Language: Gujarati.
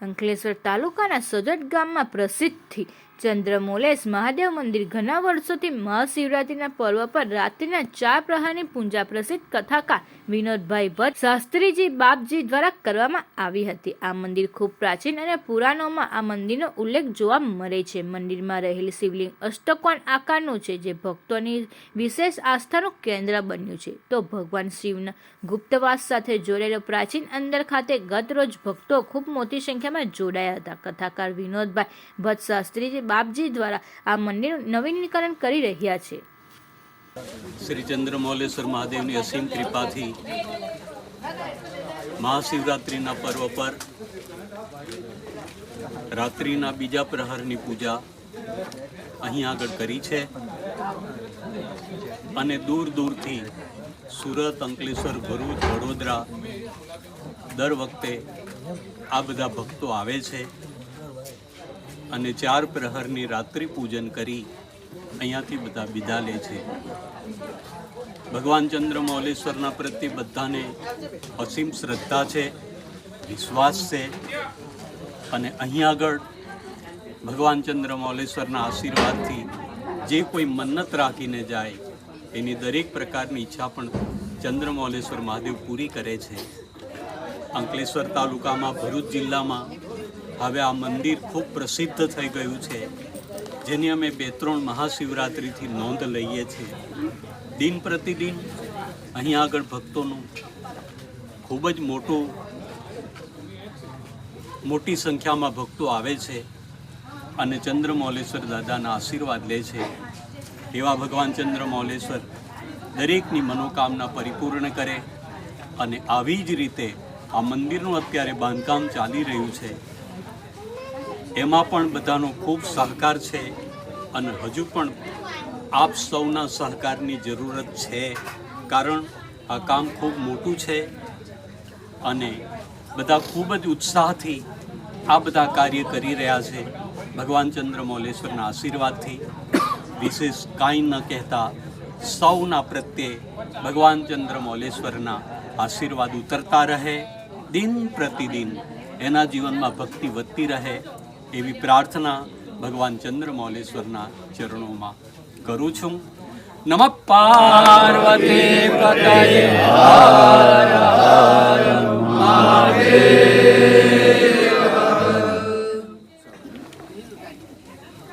અંકલેશ્વર તાલુકાના સજટ ગામમાં પ્રસિદ્ધથી ચંદ્રમોલેશ મહાદેવ મંદિર ઘણા વર્ષોથી મહાશિવરાત્રિના પર્વ પર રાત્રિના ચાર પ્રહારની પૂજા પ્રસિદ્ધ કથાકાર વિનોદભાઈ ભટ્ટ શાસ્ત્રીજી બાપજી દ્વારા કરવામાં આવી હતી. આ મંદિર ખૂબ પ્રાચીન અને પુરાણોમાં આ મંદિરનો ઉલ્લેખ જોવા મળે છે. મંદિરમાં રહેલ શિવલિંગ અષ્ટકોણ આકારનું છે, જે ભક્તોની વિશેષ આસ્થાનું કેન્દ્ર બન્યું છે. તો ભગવાન શિવના ગુપ્તવાસ સાથે જોડેલો પ્રાચીન અંદર ખાતે ગત રોજ ભક્તો ખૂબ મોટી સંખ્યામાં જોડાયા હતા. કથાકાર વિનોદભાઈ ભટ્ટ શાસ્ત્રીજી બાપજી દ્વારા આ મંદિરનું નવીનીકરણ કરી રહ્યા છે. શ્રી ચંદ્રમૌલેશ્વર મહાદેવની અસીમ કૃપાથી મહાશિવરાત્રિના પર્વ પર રાત્રિના બીજા પ્રહરની પૂજા અહીં આગળ કરી છે અને દૂર દૂરથી સુરત, અંકલેશ્વર, ભરૂચ, વડોદરા દર વખતે આ બધા ભક્તો આવે છે. અને ચાર પ્રહરની રાત્રિ પૂજન કરી અહીંયાથી બધા વિદા લે છે. ભગવાન ચંદ્ર મૌલેશ્વરના પ્રત્યે બધાને અસીમ શ્રદ્ધા છે, વિશ્વાસ છે અને અહીં આગળ ભગવાન ચંદ્ર મૌલેશ્વરના આશીર્વાદથી જે કોઈ મન્નત રાખીને જાય, એની દરેક પ્રકારની ઈચ્છા પણ ચંદ્ર મૌલેશ્વર મહાદેવ પૂરી કરે છે. અંકલેશ્વર તાલુકામાં ભરૂચ જિલ્લામાં હવે આ મંદિર ખૂબ પ્રસિદ્ધ થઈ ગયું છે, જેની અમે બે ત્રણ મહાશિવરાત્રિથી નોંધ લઈએ છીએ. દિન પ્રતિદિન અહીં આગળ ભક્તોનું ખૂબ જ મોટું, મોટી સંખ્યામાં ભક્તો આવે છે અને ચંદ્રમૌલેશ્વર દાદાના આશીર્વાદ લે છે. એવા ભગવાન ચંદ્રમૌલેશ્વર દરેકની મનોકામના પરિપૂર્ણ કરે અને આવી જ રીતે આ મંદિરનું અત્યારે બાંધકામ ચાલી રહ્યું છે. એમાં પણ બધાનો ખૂબ સહકાર છે અને હજુ પણ આપ સૌના સહકારની જરૂરત છે. કારણ આ કામ ખૂબ મોટું છે અને બધા ખૂબ જ ઉત્સાહથી આ બધા કાર્ય કરી રહ્યા છે. ભગવાન ચંદ્ર મૌલેશ્વરના આશીર્વાદથી. વિશેષ કાંઈ ન કહેતા સૌના પ્રત્યે ભગવાન ચંદ્ર મૌલેશ્વરના આશીર્વાદ ઉતરતા રહે. દિન પ્રતિદિન એના જીવનમાં ભક્તિ વધતી રહે. એવી પ્રાર્થના ભગવાન ચંદ્ર મૌલેશ્વરના ચરણોમાં કરું છું. નમ પાર્વતી હર હર મહાદેવ.